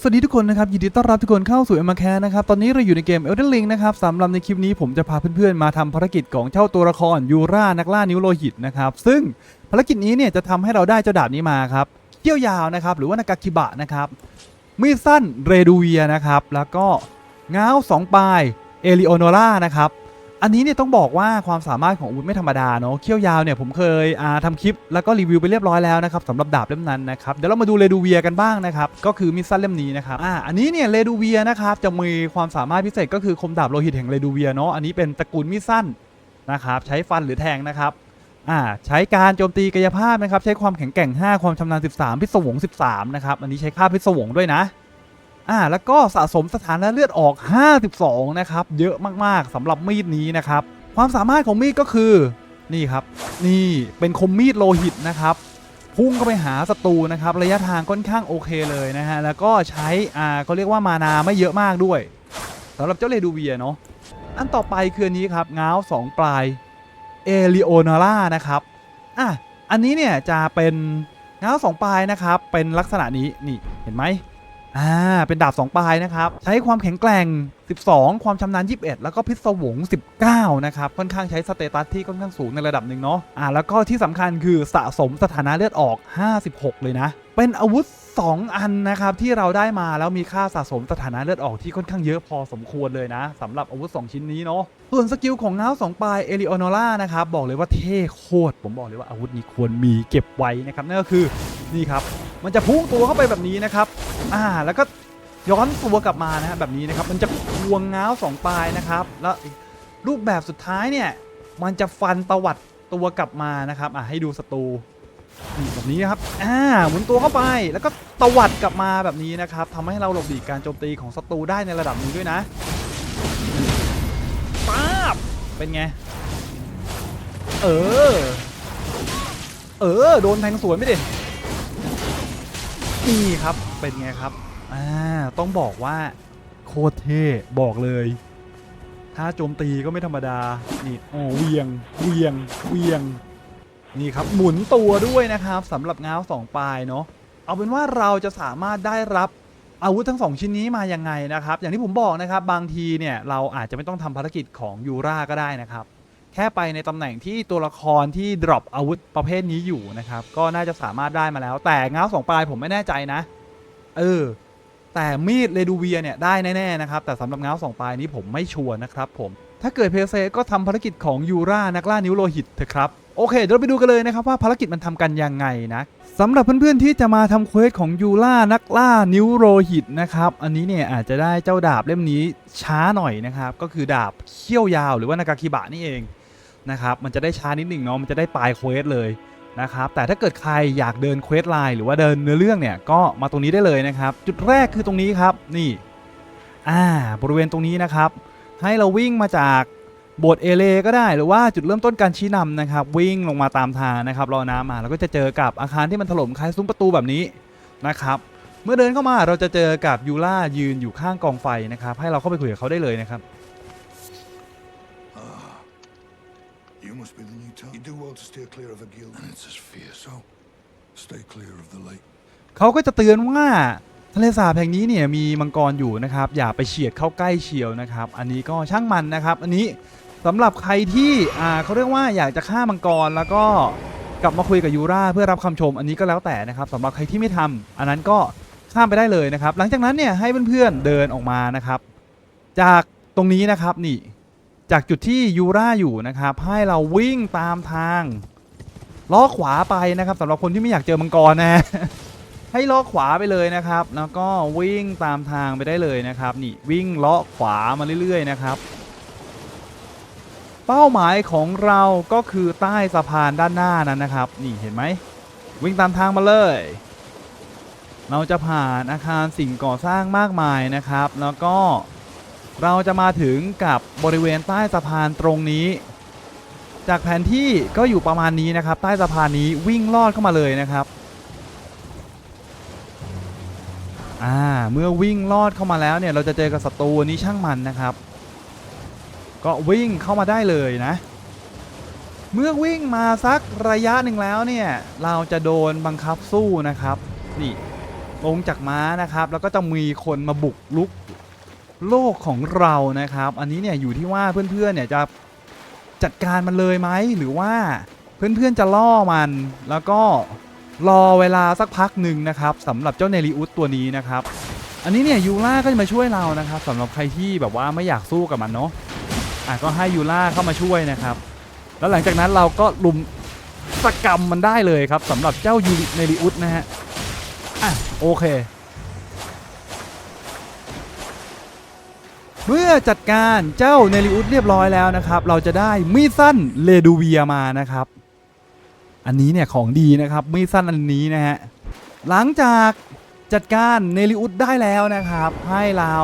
สวัสดีทุกคนนะครับยินดีต้อนรับทุกคนเข้าสู่เอ็มแคนะครับตอนนี้เราอยู่ในเกม Elden Ring นะครับสำหรับในคลิปนี้ผมจะพาเพื่อนๆมาทำภารกิจของเจ้าตัวละครยูรานักล่านิ้วโลหิตนะครับซึ่งภารกิจนี้เนี่ยจะทำให้เราได้เจ้าดาบนี้มาครับเขี้ยวยาวนะครับหรือว่านากาคิบะนะครับมีดสั้นเรดูเวียนะครับแล้วก็ง้าวสองปลายเอลิโอโนรานะครับ อันนี้เนี่ยต้องบอกว่าความสามารถของอาวุธไม่ธรรมดาเนาะเขี้ยวยาวเนี่ยผมเคยอ่าทำคลิปแล้วก็รีวิวไปเรียบร้อยแล้วนะครับสำหรับดาบเล่มนั้นนะครับเดี๋ยวเรามาดูเรดูเวียกันบ้างนะครับก็คือมีดสั้นเล่มนี้นะครับอ่าอันนี้เนี่ยเรดูเวียนะครับจะมีความสามารถพิเศษก็คือคมดาบโลหิตแห่งเรดูเวียเนาะอันนี้เป็นตระกูลมีดสั้นนะครับใช้ฟันหรือแทงนะครับอ่าใช้การโจมตีกายภาพนะครับใช้ความแข็งแกร่ง 5 ความชำนาญ 13 พิศวง 13 นะครับอันนี้ใช้ค่าพิศวงด้วยนะ อ่าแล้วก็สะสมสถานะเลือดออก 52 นะครับ เยอะมากๆสำหรับมีดนี้นะครับ ความสามารถของมีดก็คือนี่ครับ นี่เป็นคมมีดโลหิตนะครับ พุ่งเข้าไปหาศัตรูนะครับ ระยะทางค่อนข้างโอเคเลยนะฮะ แล้วก็ใช้อ่าก็เรียกว่ามานาไม่เยอะมากด้วยสำหรับเจ้าเรดูเวียเนาะอันต่อไปคืออันนี้ครับง้าวสองปลายเอลิโอนาร่านะครับอะอันนี้เนี่ยจะเป็นง้าวสองปลายนะครับ เป็นลักษณะนี้นี่เห็นไหม อ่า เป็นดาบ2ปลายนะครับ ใช้ความแข็งแกร่ง 12 ความชำนาญ 21 แล้วก็พิศวง 19 นะครับ ค่อนข้างใช้สเตตัสที่ค่อนข้างสูงในระดับหนึ่งเนาะ อ่า แล้วก็ที่สำคัญคือสะสมสถานะเลือดออก 56 เลยนะ เป็นอาวุธ 2 อันนะครับที่เราได้มาแล้วมีค่าสะสมสถานะเลือดออกที่ค่อนข้างเยอะพอสมควรเลยนะสำหรับอาวุธ 2 ชิ้นนี้เนาะ ส่วนสกิลของเงา2ปลายเอลิโอโนล่านะครับบอกเลยว่าเท่โคตร ผมบอกเลยว่าอาวุธนี้ควรมีเก็บไว้นะครับนั่นก็คือนี่ครับ มันจะพุ่งตัวเข้าไปแบบนี้นะครับ อ่าแล้วก็ย้อนตัวกลับมานะฮะแบบนี้นะครับมันจะควงง้าวสองปลายนะครับ แล้วรูปแบบสุดท้ายเนี่ยมันจะฟันตวัดตัวกลับมานะครับอ่าให้ดูศัตรูนี่แบบนี้นะครับอ่าหมุนตัวเข้าไปแล้วก็ตวัดกลับมาแบบนี้นะครับทำให้เราหลบหลีกการโจมตีของศัตรูได้ในระดับหนี้ด้วยนะป๊าบเป็นไง เออ เออ โดนแทงสวนไม่ดินี่ครับ เป็นไงครับ อ่า ต้องบอกว่าโคตรเท่บอกเลย ถ้าโจมตีก็ไม่ธรรมดา นี่โอ้เวียง เวียง เวียง นี่ครับหมุนตัวด้วยนะครับสำหรับง้าวสองปลายเนาะ เอาเป็นว่าเราจะสามารถได้รับอาวุธทั้งสองชิ้นนี้มายังไงนะครับ อย่างที่ผมบอกนะครับ บางทีเนี่ยเราอาจจะไม่ต้องทำภารกิจของยูราก็ได้นะครับ แค่ไปในตำแหน่งที่ตัวละครที่ดรอปอาวุธประเภทนี้อยู่นะครับ ก็น่าจะสามารถได้มาแล้ว แต่ง้าวสองปลายผมไม่แน่ใจนะ เออ แต่มีดเรดูเวียเนี่ยได้แน่ๆนะครับ แต่สำหรับง้าวสองปลายนี้ผมไม่ชัวร์นะครับผม ถ้าเกิดเพลเซก็ทำภารกิจของยูรานักล่านิ้วโลหิตเถอะครับ โอเค เดี๋ยวเราไปดูกันเลยนะครับว่าภารกิจมันทำกันยังไงนะสำหรับเพื่อนๆที่จะมาทำเควสของยูรานักล่านิ้วโลหิตนะครับ อันนี้เนี่ยอาจจะได้เจ้าดาบเล่มนี้ช้าหน่อยนะครับ ก็คือดาบเขี้ยวยาวหรือว่านากาคิบะนี่เองนะครับ มันจะได้ช้านิดหนึ่งเนาะ มันจะได้ปลายเควสเลย นะครับแต่ถ้าเกิดใครอยากเดินเควสไลน์หรือว่าเดินเนื้อเรื่องเนี่ยก็มาตรงนี้ได้เลยนะครับ จุดแรกคือตรงนี้ครับนี่อ่าบริเวณตรงนี้นะครับ ให้เราวิ่งมาจากโบสถ์เอเลก็ได้หรือว่าจุดเริ่มต้นการชี้นำนะครับ วิ่งลงมาตามทางนะครับรอน้ำมาแล้วก็จะเจอกับอาคารที่มันถล่มคล้ายซุ้มประตูแบบนี้นะครับเมื่อเดินเข้ามาเราจะเจอกับยูล่ายืนอยู่ข้างกองไฟนะครับ ให้เราเข้าไปคุยกับเขาได้เลยนะครับ to steer clear of a guild. And it's as fierce, so stay clear of the light. เขาก็จะเตือนว่าทะเลสาบแห่งนี้เนี่ยมีมังกรอยู่นะครับ อย่าไปเฉียดเข้าใกล้เชียวนะครับ อันนี้ก็ช่างมันนะครับ อันนี้สำหรับใครที่อ่าเขาเรียกว่าอยากจะฆ่ามังกรแล้วก็กลับมาคุยกับยูราเพื่อรับคำชม อันนี้ก็แล้วแต่นะครับสำหรับใครที่ไม่ทำอันนั้นก็ข้ามไปได้เลยนะครับ หลังจากนั้นเนี่ยให้เพื่อนๆเดินออกมานะครับ จากตรงนี้นะครับนี่ จากจุดที่ยูราอยู่นะครับให้เราวิ่งตามทางล้อขวาไปนะครับสำหรับคนที่ไม่อยากเจอมังกรนะให้ลาะขวาไปเลยนะครับ แล้วก็วิ่งตามทางไปได้เลยนะครับ นี่วิ่งเลาะขวามาเรื่อยๆนะครับ เป้าหมายของเราก็คือใต้สะพานด้านหน้านั้นนะครับ นี่เห็นไหมวิ่งตามทางมาเลย เราจะผ่านอาคารสิ่งก่อสร้างมากมายนะครับ แล้วก็ เราจะมาถึงกับบริเวณใต้สะพานตรงนี้ จากแผนที่ก็อยู่ประมาณนี้นะครับ ใต้สะพานนี้วิ่งลอดเข้ามาเลยนะครับอ่าเมื่อวิ่งลอดเข้ามาแล้วเนี่ยเราจะเจอกับศัตรูนนี้ช่างมันนะครับ ก็วิ่งเข้ามาได้เลยนะ เมื่อวิ่งมาสักระยะหนึ่งแล้วเนี่ยเราจะโดนบังคับสู้นะครับนี่ลงจากม้านะครับ แล้วก็จะมีคนมาบุกลุก โลกของเรานะครับ อันนี้เนี่ยอยู่ที่ว่าเพื่อนๆเนี่ยจะจัดการมันเลยไหมหรือว่าเพื่อนๆจะล่อมัน แล้วก็รอเวลาสักพักหนึ่งนะครับสำหรับเจ้าเนริอุสตัวนี้นะครับ อันนี้เนี่ยยูล่าก็จะมาช่วยเรานะครับสำหรับใครที่แบบว่าไม่อยากสู้กับมันเนาะอะก็ให้ยูล่าเข้ามาช่วยนะครับ แล้วหลังจากนั้นเราก็ลุมสกรรมมันได้เลยครับสำหรับเจ้ายูเนริอุสนะฮะอะโอเค เมื่อจัดการเจ้าเนริอุสเรียบร้อยแล้วนะครับ เราจะได้มีดสั้นเลดูเวียมานะครับ อันนี้เนี่ยของดีนะครับมีดสั้นอันนี้นะฮะหลังจากจัดการเนริอุสได้แล้วนะครับ ให้เรา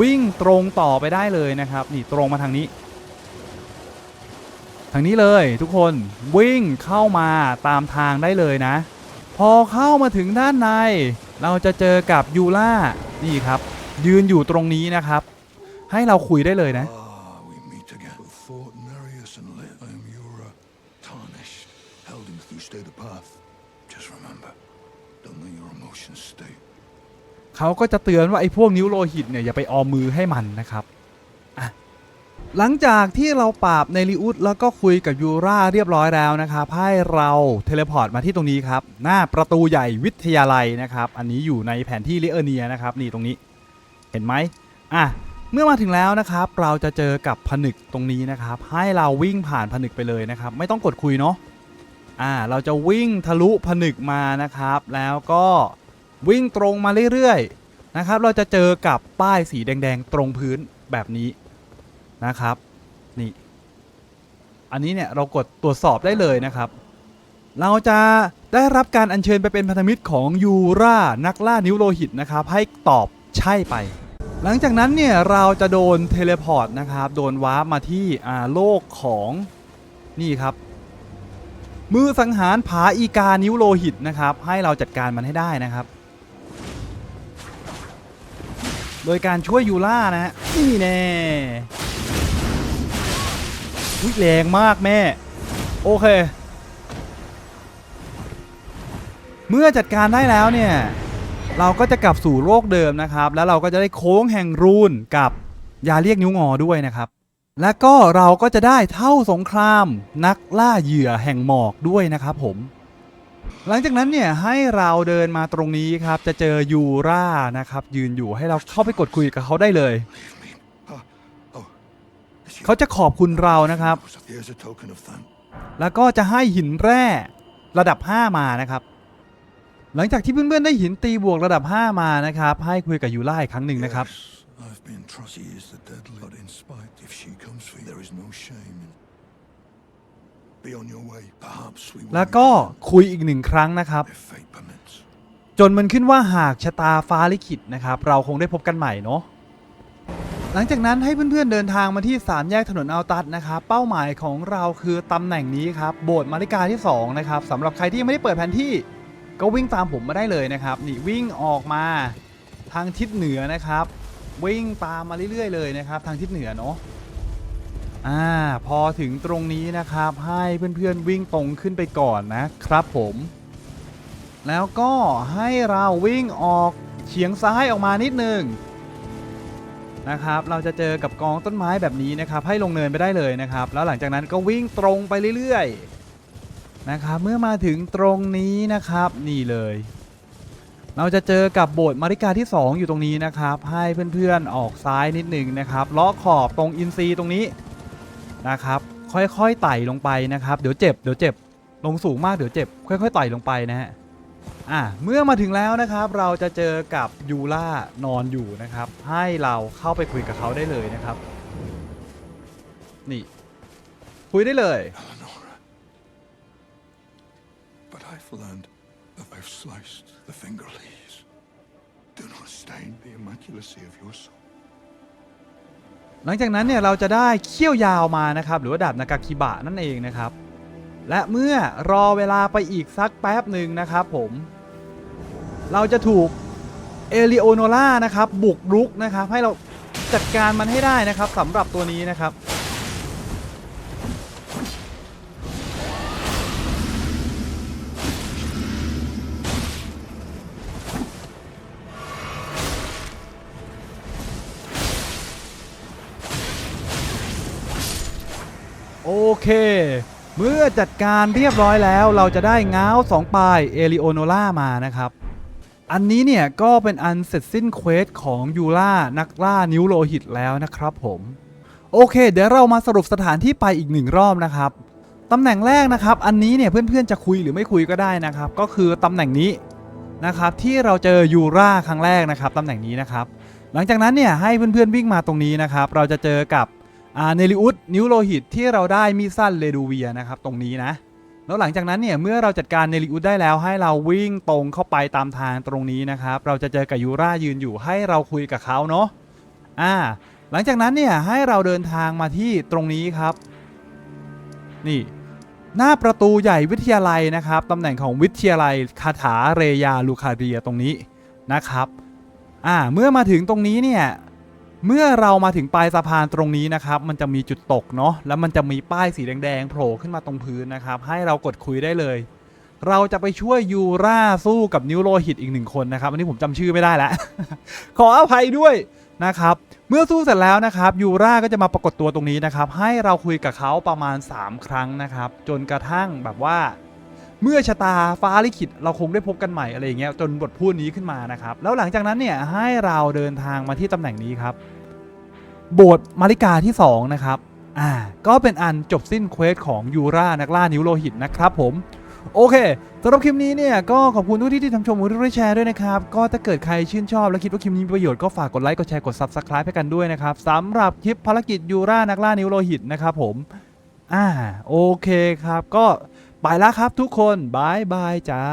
วิ่งตรงต่อไปได้เลยนะครับ นี่ตรงมาทางนี้ ทางนี้เลยทุกคนวิ่งเข้ามาตามทางได้เลยนะ พอเข้ามาถึงด้านใน เราจะเจอกับยูล่านี่ครับ ยืนอยู่ตรงนี้นะครับ ให้เราคุยได้เลยนะ Ah, we meet again. Thought Nereus and Lit. I am your uh, tarnished. Held him through stay the path. Just remember, don't let your emotions stay. เขาก็จะเตือนว่าไอ้พวกนิ้วโลหิตเนี่ยอย่าไปออมมือให้มันนะครับอะหลังจากที่เราปราบในริอุสแล้วก็คุยกับยูราเรียบร้อยแล้วนะครับให้เราเทเลพอร์ตมาที่ตรงนี้ครับ หน้าประตูใหญ่วิทยาลัยนะครับ อันนี้อยู่ในแผนที่ลิเอเนียนะครับ นี่ตรงนี้ เห็นไหมอะเมื่อมาถึงแล้วนะครับเราจะเจอกับผนึกตรงนี้นะครับ ให้เราวิ่งผ่านผนึกไปเลยนะครับ ไม่ต้องกดคุยเนาะอ่าเราจะวิ่งทะลุผนึกมานะครับ แล้วก็วิ่งตรงมาเรื่อยๆนะครับ เราจะเจอกับป้ายสีแดง ๆ ตรงพื้นแบบนี้นะครับนี่อันนี้เนี่ยเรากดตรวจสอบได้เลยนะครับ เราจะได้รับการอัญเชิญไปเป็นพันธมิตรของยูรานักล่านิ้วโลหิตนะครับ ให้ตอบใช่ไป หลังจากนั้นเนี่ยเราจะโดนเทเลพอร์ตนะครับ โดนวาร์ปมาที่โลกของนี่ครับ มือสังหารผาอีกานิ้วโลหิตนะครับ ให้เราจัดการมันให้ได้นะครับ โดยการช่วยยูล่านะฮะนี่แน่วิแรงมากแม่ โอเค เมื่อจัดการได้แล้วเนี่ย เราก็จะกลับสู่โลกเดิมนะครับ แล้วเราก็จะได้โค้งแห่งรูนกับยาเรียกนิ้วงอด้วยนะครับ และก็เราก็จะได้เท่าสงครามนักล่าเหยื่อแห่งหมอกด้วยนะครับผม หลังจากนั้นเนี่ยให้เราเดินมาตรงนี้ครับ จะเจอยูรานะครับ ยืนอยู่ให้เราเข้าไปกดคุยกับเขาได้เลย เขาจะขอบคุณเรานะครับ แล้วก็จะให้หินแร่ระดับ 5 มานะครับ หลังจากที่เพื่อนๆได้หินตีบวกระดับ 5 มานะครับ ให้คุยกับยูล่าอีกครั้งหนึ่งนะครับ Yes, I've been trusty is the deadly, but in spite, if she comes for you, there is no shame in. Be on your way. Perhaps we will แล้วก็ meet again, คุยอีกหนึ่งครั้งนะครับ if fate permits. จนมันขึ้นว่าหากชะตาฟ้าลิขิตนะครับ เราคงได้พบกันใหม่เนาะหลังจากนั้นให้เพื่อนๆเดินทางมาที่สามแยกถนนอัลตัสนะครับ เป้าหมายของเราคือตำแหน่งนี้ครับ โบสถ์มาริกาที่ 2 นะครับสำหรับใครที่ยังไม่ได้เปิดแผนที่ ก็วิ่งตามผมมาได้เลยนะครับนี่วิ่งออกมาทางทิศเหนือนะครับ วิ่งตามมาเรื่อยๆเลยนะครับ ทางทิศเหนือเนาะอ่าพอถึงตรงนี้นะครับ ให้เพื่อนๆวิ่งตรงขึ้นไปก่อนนะครับผม แล้วก็ให้เราวิ่งออกเฉียงซ้ายออกมานิดนึงนะครับ เราจะเจอกับกองต้นไม้แบบนี้นะครับ ให้ลงเนินไปได้เลยนะครับ แล้วหลังจากนั้นก็วิ่งตรงไปเรื่อยๆ นะครับเมื่อมาถึงตรงนี้นะครับนี่เลย เราจะเจอกับโบสถ์มาริกาที่ 2 อยู่ตรงนี้นะครับ ให้เพื่อนๆออกซ้ายนิดหนึ่งนะครับเลาะขอบตรงอินซีตรงนี้นะครับ ค่อยๆไต่ลงไปนะครับ เดี๋ยวเจ็บเดี๋ยวเจ็บลงสูงมากเดี๋ยวเจ็บ ค่อยๆไต่ลงไปนะฮะอะเมื่อมาถึงแล้วนะครับเราจะเจอกับยูล่านอนอยู่นะครับ ให้เราเข้าไปคุยกับเขาได้เลยนะครับ นี่ คุยได้เลย I've learned that I've sliced the finger leaves. Do not stain the immaculacy of your soul. หลังจากนั้นเนี่ยเราจะได้เขี้ยวยาวมานะครับ หรือว่าดาบนากาคิบะนั่นเองนะครับ และเมื่อรอเวลาไปอีกสักแป๊บหนึ่งนะครับผม เราจะถูกเอลิโอโนล่านะครับบุกรุกนะครับให้เราจัดการมันให้ได้นะครับสำหรับตัวนี้นะครับ เค เมื่อจัดการเรียบร้อยแล้ว เราจะได้ง้าวสองปลายเอลิโอโนล่ามานะครับ อันนี้เนี่ยก็เป็นอันเสร็จสิ้นเควสของยูล่านักล่านิ้วโลหิตแล้วนะครับผมโอเค เดี๋ยวเรามาสรุปสถานที่ไปอีกหนึ่งรอบนะครับตำแหน่งแรกนะครับ อันนี้เนี่ยเพื่อนๆจะคุยหรือไม่คุยก็ได้นะครับ ก็คือตำแหน่งนี้นะครับที่เราเจอยูราครั้งแรกนะครับตำแหน่งนี้นะครับ หลังจากนั้นเนี่ยให้เพื่อนๆวิ่งมาตรงนี้นะครับ เราจะเจอกับ เนลิอุสนิ้วโลหิตที่เราได้มีสั้นเรดูเวียนะครับตรงนี้นะ แล้วหลังจากนั้นเนี่ยเมื่อเราจัดการเนลิอุสได้แล้ว ให้เราวิ่งตรงเข้าไปตามทางตรงนี้นะครับ เราจะเจอกับยูรายืนอยู่ให้เราคุยกับเขาเนาะอ่า หลังจากนั้นเนี่ยให้เราเดินทางมาที่ตรงนี้ครับ นี่ หน้าประตูใหญ่วิทยาลัยนะครับตำแหน่งของวิทยาลัยคาถาเรยาลูคาเรียตรงนี้นะครับอ่าเมื่อมาถึงตรงนี้เนี่ย เมื่อเรามาถึงปลายสะพานตรงนี้นะครับ มันจะมีจุดตกเนาะ แล้วมันจะมีป้ายสีแดงๆโผล่ขึ้นมาตรงพื้นนะครับ ให้เรากดคุยได้เลย เราจะไปช่วยยูราสู้กับนิวโรหิตอีกหนึ่งคนนะครับ อันนี้ผมจำชื่อไม่ได้แล้ว ขออภัยด้วยนะครับ เมื่อสู้เสร็จแล้วนะครับยูราก็จะมาปรากฏตัวตรงนี้นะครับ ให้เราคุยกับเขาประมาณ 3 ครั้งนะครับ จนกระทั่งแบบว่า เมื่อชะตาฟ้าลิขิตเราคงได้พบกันใหม่อะไรอย่างเงี้ยจนบทพูดนี้ขึ้นมานะครับ แล้วหลังจากนั้นเนี่ยให้เราเดินทางมาที่ตำแหน่งนี้ครับ โบสถ์มาริกาที่ 2 นะครับ อ่า ก็เป็นอันจบสิ้นเควสของยูรานักล่านิ้วโลหิตนะครับผมโอเคสำหรับคลิปนี้เนี่ยก็ขอบคุณทุกที่ที่ทำชมทุกที่แชร์ด้วยนะครับ ก็ถ้าเกิดใครชื่นชอบและคิดว่าคลิปนี้มีประโยชน์ก็ฝากกดไลค์ กดแชร์ กด Subscribe ให้กันด้วยนะครับสำหรับคลิปภารกิจยูรานักล่านิวโลหิตนะครับผม อ่า โอเคครับก็ ไปแล้วครับทุกคนบายบายจ้า